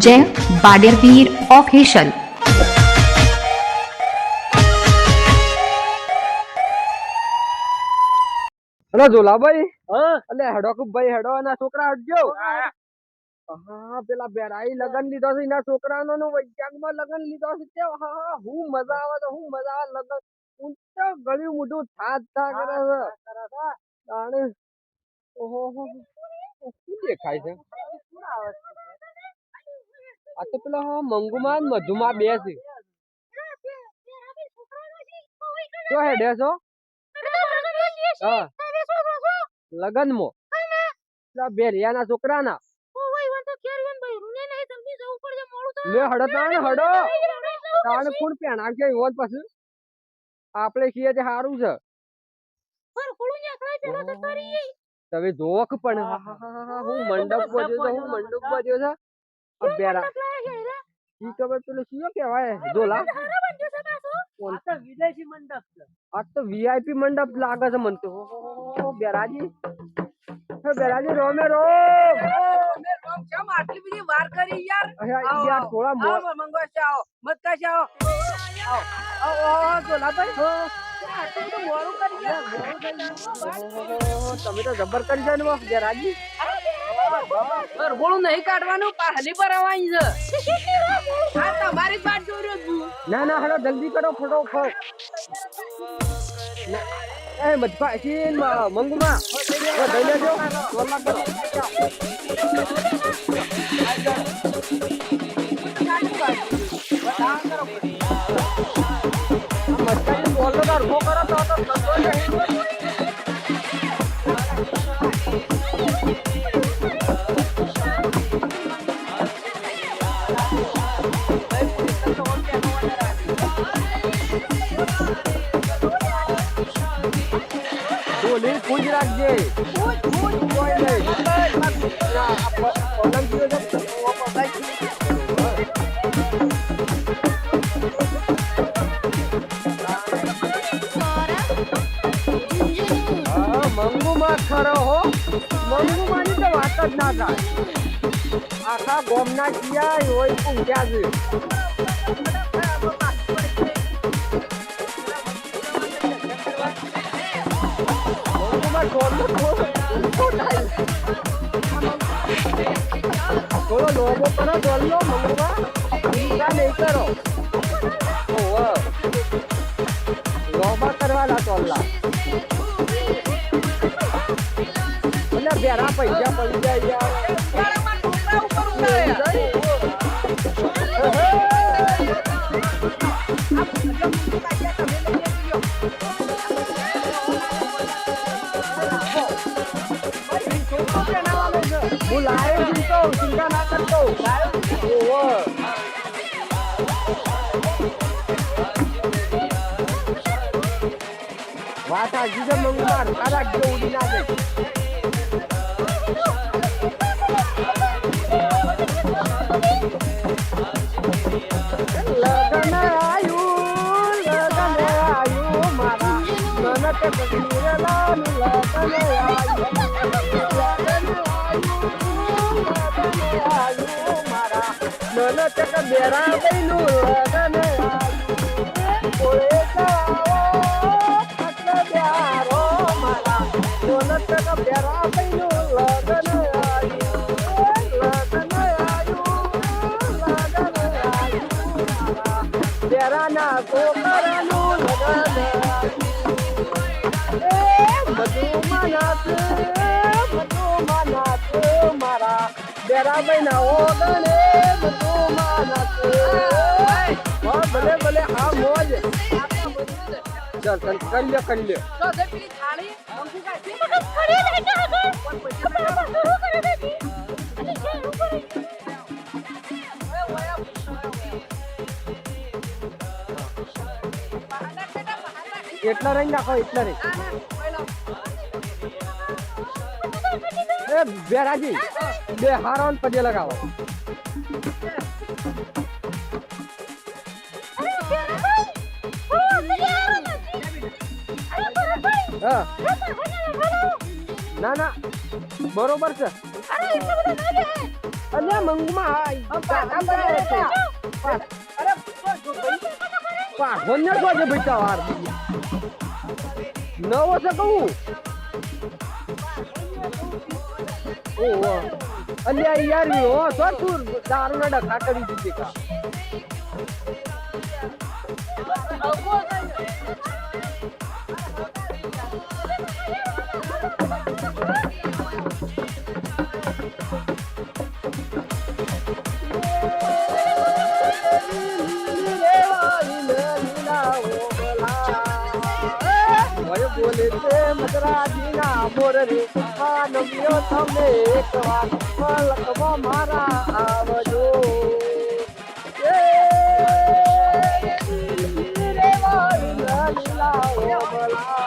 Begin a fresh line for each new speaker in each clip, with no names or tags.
જય બાડેરવીર ઓફિશિયલ
અરે જોલાભાઈ
હા.
એટલે હેડો કે ભાઈ હેડો એના છોકરા હટજો. હા પેલા બેરાઈ લગન લીધો છે એના છોકરાનો નો વૈજ્ઞાનિકમાં લગન લીધો છે તે હા હા હું મજા આવે તો હું મજા આવે લગન તો ગળ્યું મોઢું થાત થા કરે છે. ઓહો શું દેખાય છે? આ તો પેલા મંગુમાં મધુમાં બે છે. છો. હા. લગનમાં. પેલા બેરિયાના છોકરાના. લે હડો તાણ હડો. તાણ કોણ છે એવો જ પછી. આપણે કહીએ તે સારું છે. તમે જોવો કે પણ હા, મંડપ બજ્યો છે હું મંડપ બજ્યો છે આ બેરા ઈ ખબર પેલું શું કહેવાય જોલા
વિદેશી મંડપ છે
આ તો વીઆઈપી મંડપ લાગે છે મને તો બેરાજી બેરાજી રોમે રોમ
આટલી બધી વાર કરી યાર
યાર થોડા મોર
છે આવો મત કાશે આવો આવો આવો આવો જોલાભાઈ
તમે તો જબર કરી છે ને બા, બેરાજી
ગરગોળું નહીં કાઢવાનું પાહલી પર આવવાની છે તમારી વાત જોઈ
ના ના હલો જલ્દી કરો ફટોફટ એ બધા શીન મંગુમાં ઓ, લેજો. મધપાની બોલો કરો તો તો ધંધો મંગુમાની તો વાત જ ના થાય. આખા ગોમના કિયા હોય પૂંજ્યા છે થોડો લોબો કરો ઢોલનો મંગુમાં ઊંચા નહીં કરો. પૈસા પડી જાય હું લાયો જીતો ચિંતા ના કરતો ઓહો. વાત હાજી છે મંગુમાર તારા જો ઉડી ના જાય નનક કબીરલાનું લગન આયું મારા મારા નનક કબીરાબઈનું લગન લગન આયું લગન આયું મારા બેરાના છોકરાનું બેરા મહિના ઓગણે બધું મનાત હા ભલે ભલે આ મોજ. ચાલ ચાલ કરી લે કરી લે. એટલા રહી નાખો એટલા રહી એ બેરાજી. બે હારો ને પગે લગાવો. હા. ના ના. બરોબર છે. અલ્યા મંગમાં.
અરે જો
ને તો છે. વાર નવો છે કહું. ઓહો. અલ્યા યાર હો તો તું દારૂ ના ડખા કરી દીધી કા. બોલે છે મદરાજીના મોર રે માનવ્યો તમે એક વાર મલકમાં મારા આવજો એ રે વાળીના લીલા ઓબલા.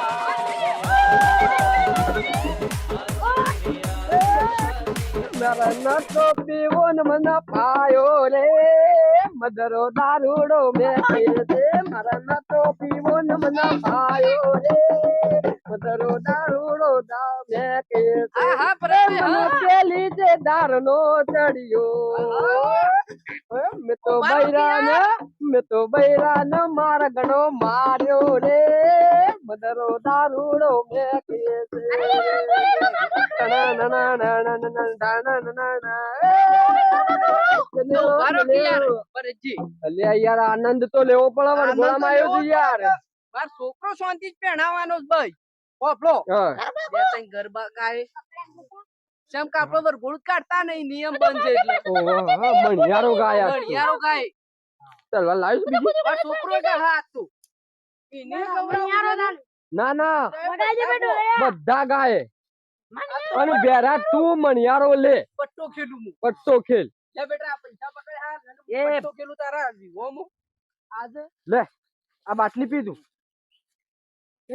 મારા નતો પીવો ને મને પાયો રે મદરો દારૂડો મેં પીએ છે મારા નતો પીવો ને મને પાયો રે મદરો દારૂડો દા મેં પીએ છે
હા હા બરાબર
મને
હા.
પેલી જે દારનો ચડ્યો હે, તો બૈરાને મેં તો બૈરાને મારા ગણો માર્યો રે મદરો દારૂડો મેં
યાર
આનંદ તો લેવો પડે
આનંદ
આવ્યો યાર
મારો છોકરો શાંતિ જ પહેણાવાનો ભાઈ પોપલો. ગરબા ગાય. જેમ કે આપડે વરઘોડું કાઢતા નહીં નિયમ બંધ છે એટલે.
ઓહો, હા, મણિયારો ગાય
બણિયારો ગાય.
ચાલ વા લાવીશ બીજી.
છોકરો કે હા તું. એને ખવડાવવાનું
ના ના. બધા ગાય. અને બેરા તું મણિયારો લે.
પટ્ટો ખેલું હું.
પટ્ટો ખેલ.
લે બેટા આ પૈસા પકડ હા પટ્ટો ખેલું તારા આજે?
લે આ બાટલી પીધું એ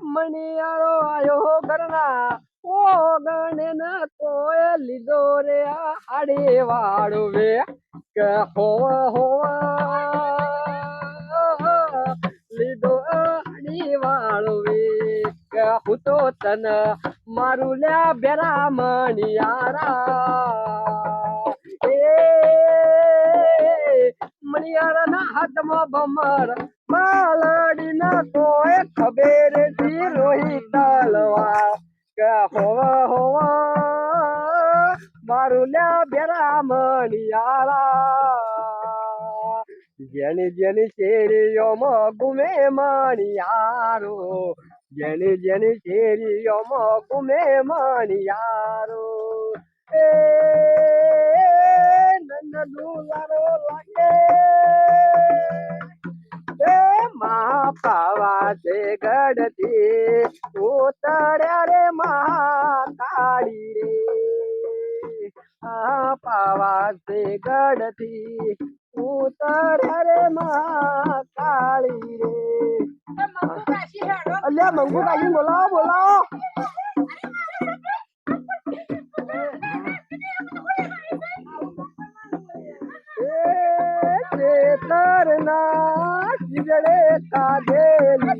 મણિયારો આયો ઘરના. ઓ ગણે ન તોય લીધો રે આડે વાળો વે કે હોવા હોવા લીધો આડી વાળો વે કે હું તો તન મારું લ્યા બેરા મણિયારા. એ મણિયાળાના હાથમાં ભમર માલડીના કોઈ ખબેરથી રોહી તલવા કે હોવા હોવા, મારું લ્યા બેરા મણિયાળા જેની જેની શેરીઓમાં ગુમે મણિયારો. જેની જેની શેરીઓમાં ગુમે મણિયારો. એ નંદ દુલારો લાગે. એ મા પાવા છે ગઢથી ઉતર્યા રે મહાકાળી રે. આ પાવા છે ગઢથી ઉતર્યા રે મહાકાળી રે. અલ્યા મંગુ કાકી બોલાવો. બોલાવો ચીજડે કાઢેલી.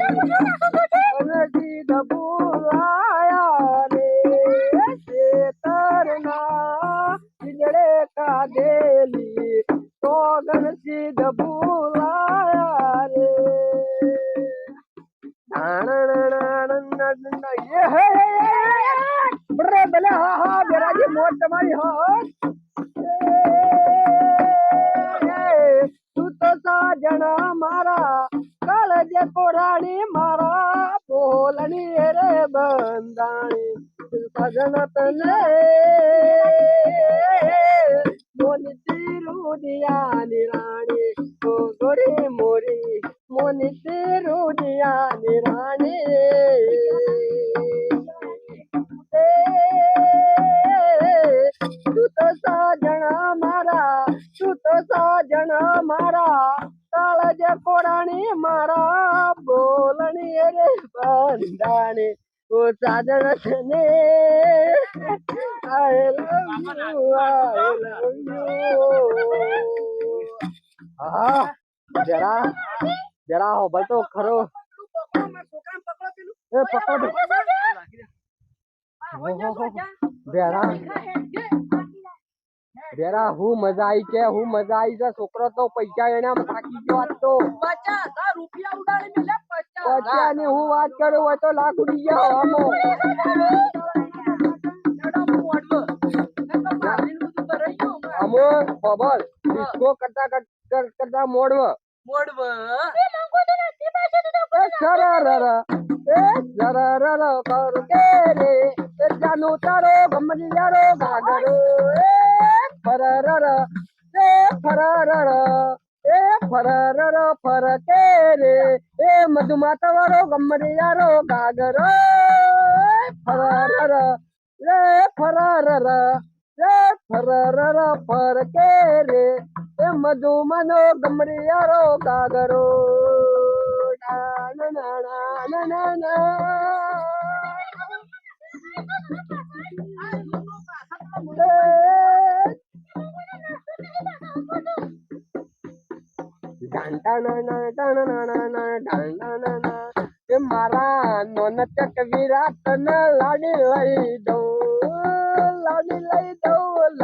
અનજી દબુલાયા રે ચેતરના ચીજડે કાઢેલી તો ગણસી દબુલાયા રે બ્રે ભલે, હા હા, બેરાજી, મોટ તમારી હા. બોલણી રે બંધાણી સજન તને મોની રૂડિયાની રાણી ઓ ગોરી મોરી મોની રૂડિયાની રાણી ઓ સાજણ તને I love you I love you હા જરા જરા હો તો ખરો એ પકડ ઓહોહો. બેરા બેરા હું મજા આવી છે હું મજા આવી છે છોકરો તો પૈસા એના થાકી ગયો તો
પચાસ રૂપિયા ઉડાડી મેલ્યા પચાસ.
પૈસાની હું વાત કરું હોય તો લાખ ઉડી ગયા હવામાં.
એડા હું ઓઢવો. એ તો મારીને બધું તો રહી ગયું હમણાં.
અમો ખબર ડિસ્કો કરતા કર- કર- કરતા મોડવ
મોડવ
એ સરરર એ સરરર કર કે રે એ જાનો તારો ગમડિયારો ગાગરો એ ફરરર એ ફરરર એ ફરરર ફર કે રે એ મધુમાતા વાળો ગમડિયારો ગાગરો ફરરર રે ફરરર રે ફરરર ફર કે રે એ મધુમનો ગમડિયારો ગાગરો ના ના ના ના ના એ મારા નોનચક વિરાટ ને લાડી લઈ દઉં, લાડી લઈ દઉં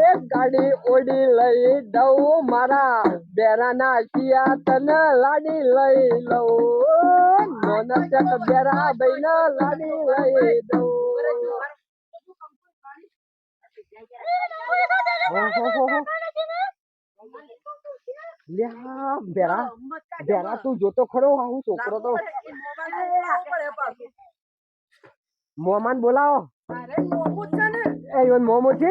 એ ગાડી ઓડી લઈ દઉં, મારા બેરાના શિયા તને લાડી લઈ લઉં, નોનચક બેરા ભાઈને લાડી લઈ દઉં ઓહોહોહો. લ્યા બેરા બેરા તું જોતો ખરો હું છોકરો તો. મોમાન બોલાવો. એ મોમો છે?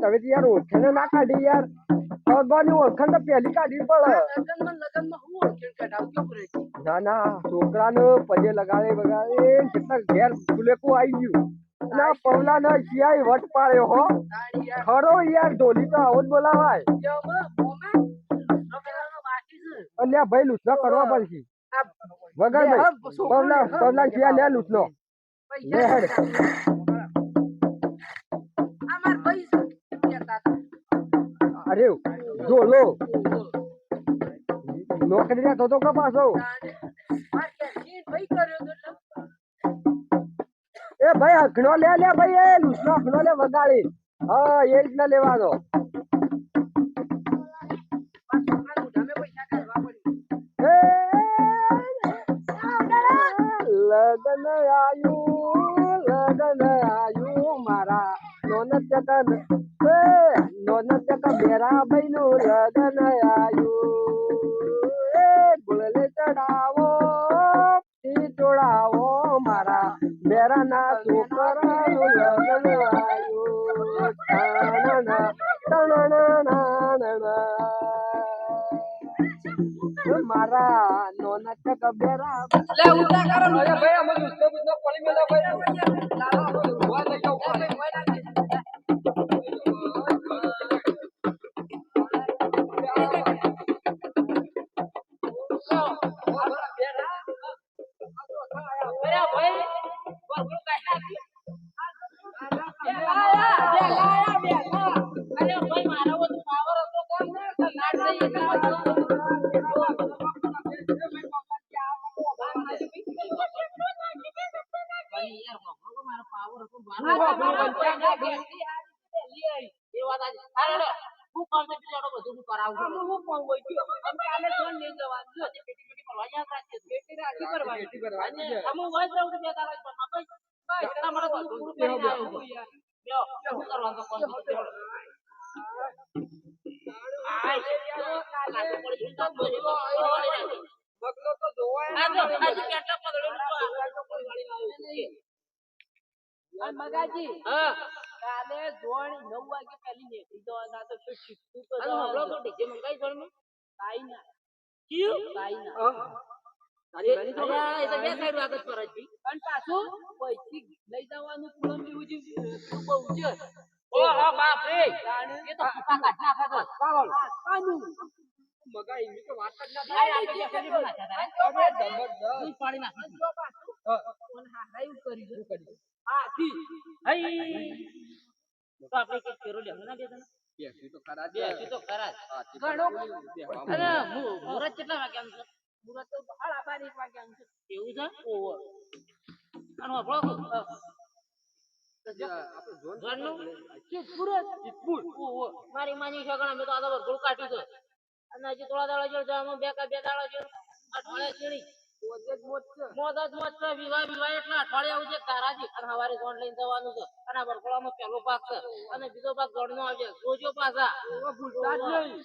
તમે યાર ઓળખાણ ના કાઢી યાર. ભગવાન ઓળખાણ તો પહેલી કાઢી પડે.
છે?
ના ના છોકરાને પજે લગાડે બગાડે કેટલા ઘેર ફુલેકું આવી ગયું. ના પવલા ના શિયાય વટ પાડ્યો હો. ખરો યાર ઢોલી તો આવો જ બોલાવાય. અલ્યા ભાઈ કરવા પડશે વગર પવલા પવલા લે. અરે
ઓહો.
નોકરી ના
કર્યો તો એટલે?
એ ભાઈ હખણો લે લે ભાઈ એ લૂંટનો અખડો લે વગાડી. હા એ રીતના લેવાનો. લગન આયુ લગન આયુ મારા નોન ચકન એ નોન ચક બેરા ભાઈ નું લગન આયુ એ ગુળલે ચડાવો ઈ ચોડાવો મારા બેરા ના છોકરા નું લગન આયુ તાણના તાણના મારા નોના ચક બેરા
લે ઉધા કરો.
અરે ભાઈ અમે દુસરો બુસરો પડી મેલા ભાઈ
લાવો.
જાઓ, ઊભા.
એ ભાઈ મોય લાગે. અરે મગાજી
હા
કાલે જોણ નવ વાગે નીકળી જવાના તો શું શીખતું તો હમણાં તો ડીજે મંગાઈ જોણ કાઈ ના કયું ના અરે, હે?
હા.
ઘણો. અરે, મુ- મુહૂર્ત કેટલા વાગ્યાનું છે?
મુરત તો એક છે. એવું છે? અને
આપણે.
ઓહો. મારી માની છગણા મેં તો આ ભરઘોડ કાઢ્યું છે. અને હજી થોડા દાડા જોડે બે કા બે દાડા જોડે ચીડી
પોતે જ મોજ
જ મોજ છે વિવાહ વિવાહ એટલે અઠવાડિયે આવું છે તારાજી. અને સવારે ગોળ લઈને જવાનું છે. અને આ પહેલો ભાગ છે. અને બીજો ભાગ ગોળનો આવશે જોજો પાછા.
ભૂલતા જ નહીં.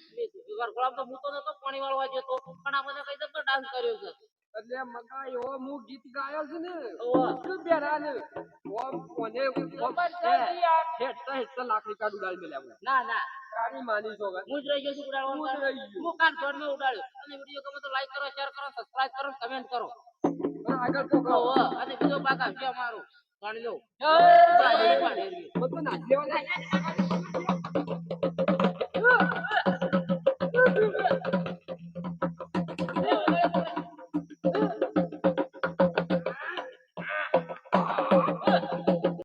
ભરઘોડામાં તો હું તો નતો પાણી વાળવા જતો. પણ આ બધા કઈ ડાન્સ કર્યો છે.
એટલે મકા એવો હું ગીત ગાયો છે ને
ઓહો.
એટલું બેરા ને ઓમ કોને ઓમ
જબરજસ્ત
હે,
યાર.
હેઠતા હેઠતા લાખ રૂપિયા ઉડાડી મેલ્યા આપણે.
ના ના.
તારી માની છો
હું જ રહી ગયો છું ઉડાડવાનું
હું
કાન ઘરમાં ઉડાડ્યો. અને વીડિયો ગમે તો લાઈક કરો શેર કરો સબસ્ક્રાઇબ કરો કમેન્ટ કરો
આગળ.
ઓહો અને બીજો ભાગ આવશે અમારો ગણી લો
જય
પાડેરી પાડેરી
મને તો નાચી લેવા દે.